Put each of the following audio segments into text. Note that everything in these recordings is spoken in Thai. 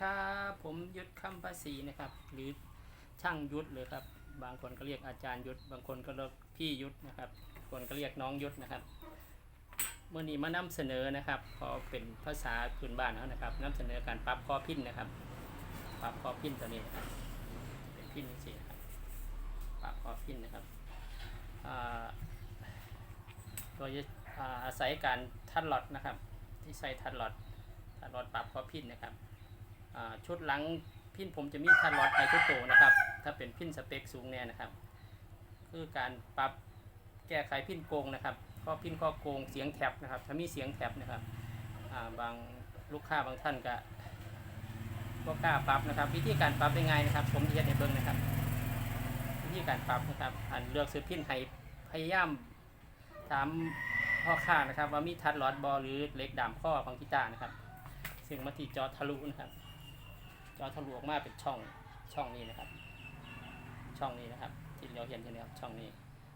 ครับ ผมยุทธคำภาษีนะครับ หรือช่างยุทธเลยครับ บางคนก็เรียกอาจารย์ยุทธบางคนก็เรียกพี่ยุทธนะครับบางคนก็เรียกน้องยุทธนะครับเมื่อนี้มานำเสนอนะครับ พอเป็นภาษาพื้นบ้านเขานะครับนำเสนอการปรับข้อพินนะครับ ปรับข้อพินตัวนี้นะครับเป็นพินนี่สิครับปรับข้อพินนะครับอ่าโดยอาศัยการทัดหลอดนะครับ ที่ใส่ทัดหลอดทัดหลอดปรับข้อพินนะครับ ชุดหลังพินผมจะมีทันลอดไอทุกโตวนะครับ ถ้าเป็นพินสเปคสูงแน่นะครับ คือการปรับแก้ไขพินโกงนะครับข้อพินข้อโกงเสียงแท็บนะครับ ถ้ามีเสียงแท็บนะครับาบางลูกค้าบางท่านก็ก็กล้าปรับนะครับ วิธีการปรับเป็นไงนะครับ ผมเทียนในเบิ้งนะครับ วิธีการปรับนะครับอันเลือกซื้อพินให้พยายามถามพ่อค้านะครับ ว่ามีทัดลอดบอหรือเล็กดามข้อของกีตาร์นะครับ ซึ่งมาที่จอทะลุนะครับ จอทะลุออกมาเป็นช่องช่องนี้นะครับ ช่องนี้นะครับ ที่เราเห็นใช่ไหมครับช่องนี้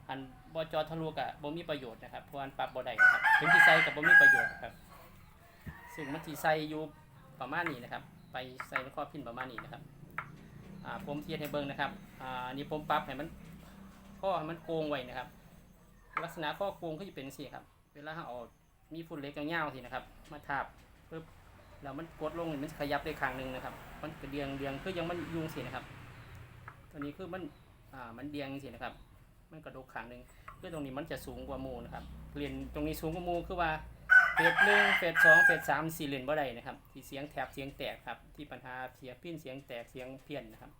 อันบอจอทะลุกับบ่มีประโยชน์นะครับเพราะอันปรับบ่ได้นะครับถึงที่ใส่กับบ่มีประโยชน์ครับ ซึ่งมันที่ใส่อยู่ประมาณนี้นะครับ ไปใส่ในข้อพินประมาณนี้นะครับอ่าผมเทียบให้เบิ่งนะครับอ่าอันนี้ผมปรับให้มันข้อให้มันโกงไว้นะครับ ลักษณะข้อโกงก็จะเป็นสี่ครับ เวลาเราเอามีฝุ่นเล็กยาวๆสินะครับ มาทาบปึ๊บ แล้วมันกดลงมันขยับได้ข้างหนึ่งนะครับ มันกระเดียงเดียงคือยังมันยุงสินะครับ ตัวนี้คือมันอ่ามันเดียงสินะครับ มันกระดกข้างหนึ่งคือตรงนี้มันจะสูงกว่ามูนะครับเรียนตรงนี้สูงกว่ามูคือว่าเฟสหนึ่งเฟสสองเฟสสามสี่เรียนบ่ได้นะครับ ที่เสียงแถบเสียงแตกครับ ที่ปัญหาเสียงพิ้นเสียงแตกเสียงเพี้ยนนะครับ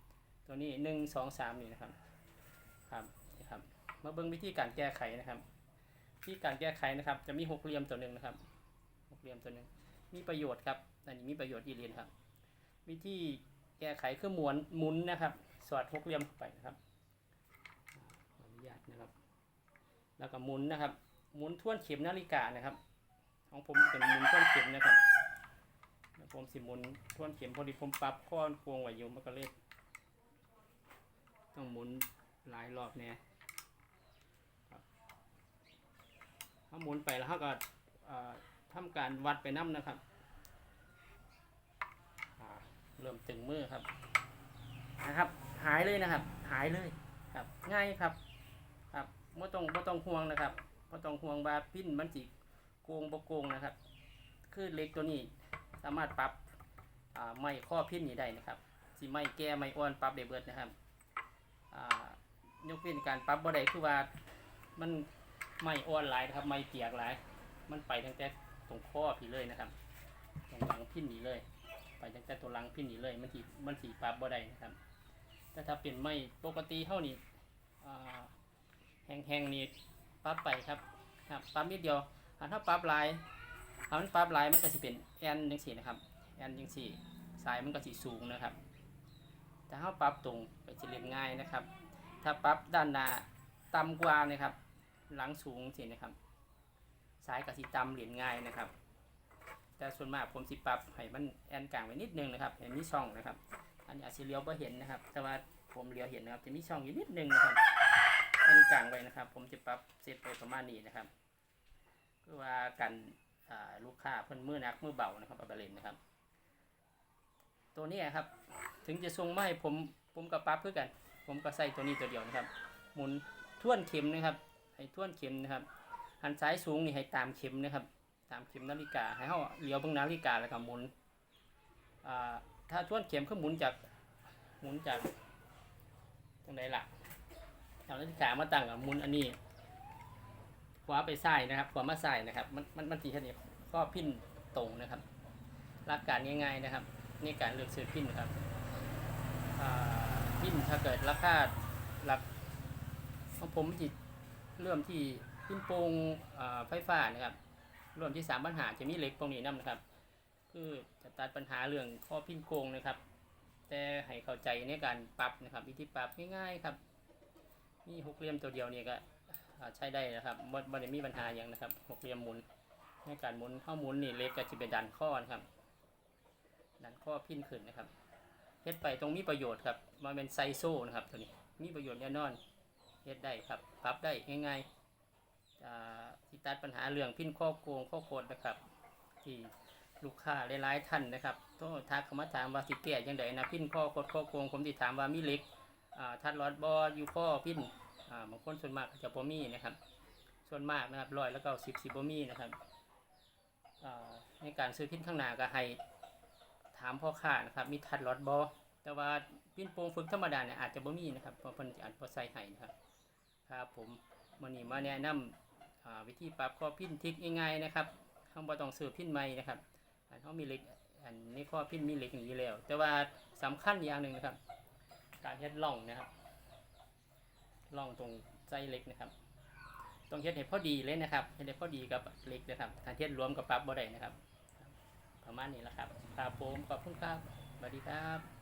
ตัวนี้หนึ่งสองสามนี่นะครับครับนี่ครับมาเบิ่งวิธีการแก้ไขนะครับวิธีการแก้ไขนะครับ จะมีหกเหลี่ยมตัวหนึ่งนะครับหกเหลี่ยมตัวหนึ่งมีประโยชน์ครับ อันนี้มีประโยชน์อีเลียนครับ วิธีแก้ไขคือหมุนหมุนนะครับ สอดหกเหลี่ยมเข้าไปนะครับขออนุญาตนะครับ แล้วก็หมุนนะครับหมุนท่วนเข็มนาฬิกานะครับ ของผมเป็นหมุนท่วนเข็มนะครับผมสิหมุนท่วนเข็มพอดีผมปรับข้อนพวงไว้อยู่มันก็เลยต้องหมุนหลายรอบเนี่ยถ้าหมุนไปแล้วเขาก็อ่าทำการวัดไปน้ำนะครับ เริ่มตึงมือครับ นะครับ หายเลยนะครับ หายเลยครับ ง่ายครับ ครับไม่ต้องไม่ต้องห่วงนะครับไม่ต้องห่วงว่าพิ้นมันจิโกงบโกงนะครับ คือเล็กตัวนี้สามารถปรับไม่ข้อพิ้นนี้ได้นะครับสิไม่แก้ไม่อ้วนปรับได้เบิดนะครับอ่ายกเว้นการปรับบ่ได้คือว่ามันไม่อ้วนหลายนะครับ ไม่เปียกหลาย มันไปตั้งแต่ตรงข้อพี่เลยนะครับตรงหลังพิ้นนี้เลย ไปตั้งแต่ตัวลังพินนี้เลย มันสีมันสีปรับบ่ได้นะครับ แต่ถ้าเป็นไม่ปกติเท่านี้แห้งๆนี่ปรับไปครับครับปรับนิดเดียวถ้าปรับลายถ้ามันปรับลายมันก็จะเป็นแอนจังสี่นะครับแอนจังสี่สายมันก็สีสูงนะครับแต่ถ้าปรับตรงก็จะเรียนง่ายนะครับ ถ้าปรับด้านหน้าต่ำกว่านะครับ หลังสูงสินะครับ สายกับสีตำเหรียญง่ายนะครับ แต่ส่วนมากผมสิปรับให้มันแอนกลางไว้นิดนึงนะครับเห็นมีช่องนะครับ อันนี้อาจจะเลี้ยวไ่เห็นนะครับ แต่ว่าผมเลี้ยวเห็นนะครับ จะมีช่องอยู่นิดนึงนะครับแอนกลางไว้นะครับ ผมจะปรับเซตไปประมาณนี้นะครับเพื่อว่ากันลูกค้าเพิ่นมือนักมือเบานะครับเอาไปเล่นนะครับ ตัวนี้ครับ ถึงจะทรงไม่ผมผมก็ปรับเพื่อกัน ผมก็ใส่ตัวนี้ตัวเดียวนะครับ หมุนท่วนเข็มนะครับ ให้ท่วนเข็มนะครับหันซ้ายสูงนี่ให้ตามเข็มนะครับ ตามเข็มนาฬิกา ให้เขาเลี้ยวเบิ่งนาฬิกาแล้วก็หมุนอ่าถ้าทวนเข็มคือหมุนจากหมุนจากตรงไหนล่ะเอานาฬิกามาตั้งกับหมุนอันนี้ขวาไปซ้ายนะครับขวามาซ้ายนะครับ มันมันมันตีแค่นี้ก็พิ้นตรงนะครับหลักการง่ายๆนะครับในการเลือกซื้อพินนะครับอ่าพิ้นถ้าเกิดราคาหลักของผมจิตเริ่มที่พิ้นโปงอ่าไฟฟ้านะครับ รวมที่สามปัญหาจะมีเล็กตรงนี้นํนะครับ คือจะตัดปัญหาเรื่องข้อพินโกงนะครับ แต่ให้เข้าใจในการปรับนะครับ วิธีปรับง่ายๆครับ มีหกเหลี่ยมตัวเดียวนี่ก็ใช้ได้นะครับบ่บ่ได้มีปัญหาอย่างนะครับหกเหลี่ยมหมุนในการหมุนข้อหมุนนี่เล็กก็จะไปดันข้อนะครับดันข้อพินขึ้นนะครับเฮ็ดไปตรงมีประโยชน์ครับมาเป็นไซโซนะครับตัวนี้มีประโยชน์แน่นอนเฮ็ดได้ครับปรับได้ง่ายๆ ที่ตัดปัญหาเรื่องพินข้อโกงข้อโคดนะครับ ที่ลูกค้าหลายๆท่านนะครับต้องทักเข้ามาถามว่าสิแก้ยังไงนะพินข้อกดข้อโกงผมสิถามว่ามีเหล็กทัดรอดบออยู่ข้อพินบางคนส่วนมากจะบ่มีนะครับ ส่วนมากนะครับร้อยแล้วก็สิบสิบบ่มีนะครับในการซื้อพินข้างหน้าก็ให้ถามพ่อค้านะครับมีทัดรอดบอแต่ว่าพินโปรงฝึกธรรมดาเนี่ยอาจจะบ่มีนะครับเพราะเพิ่นจะอาจบ่ใส่ให้นะครับครับผมวันนี้มาแนะนำอ่า วิธีปรับข้อพินทิกง่ายๆนะครับข้างบ่ต้องซื้อพินใหม่นะครับอันเขามีเหล็กอันนี้ข้อพินมีเหล็กอย่างนี้แล้ว แต่ว่าสำคัญอย่างหนึ่งนะครับ การเฮ็ดร่องนะครับร่องตรงใจเหล็กนะครับต้องเฮ็ดให้พอดีเลยนะครับเฮ็ดให้พอดีกับเหล็กนะครับการเฮ็ดรวมกับปรับบ่ได้นะครับ ประมาณนี้แหละครับครับผมขอบคุณครับสวัสดีครับ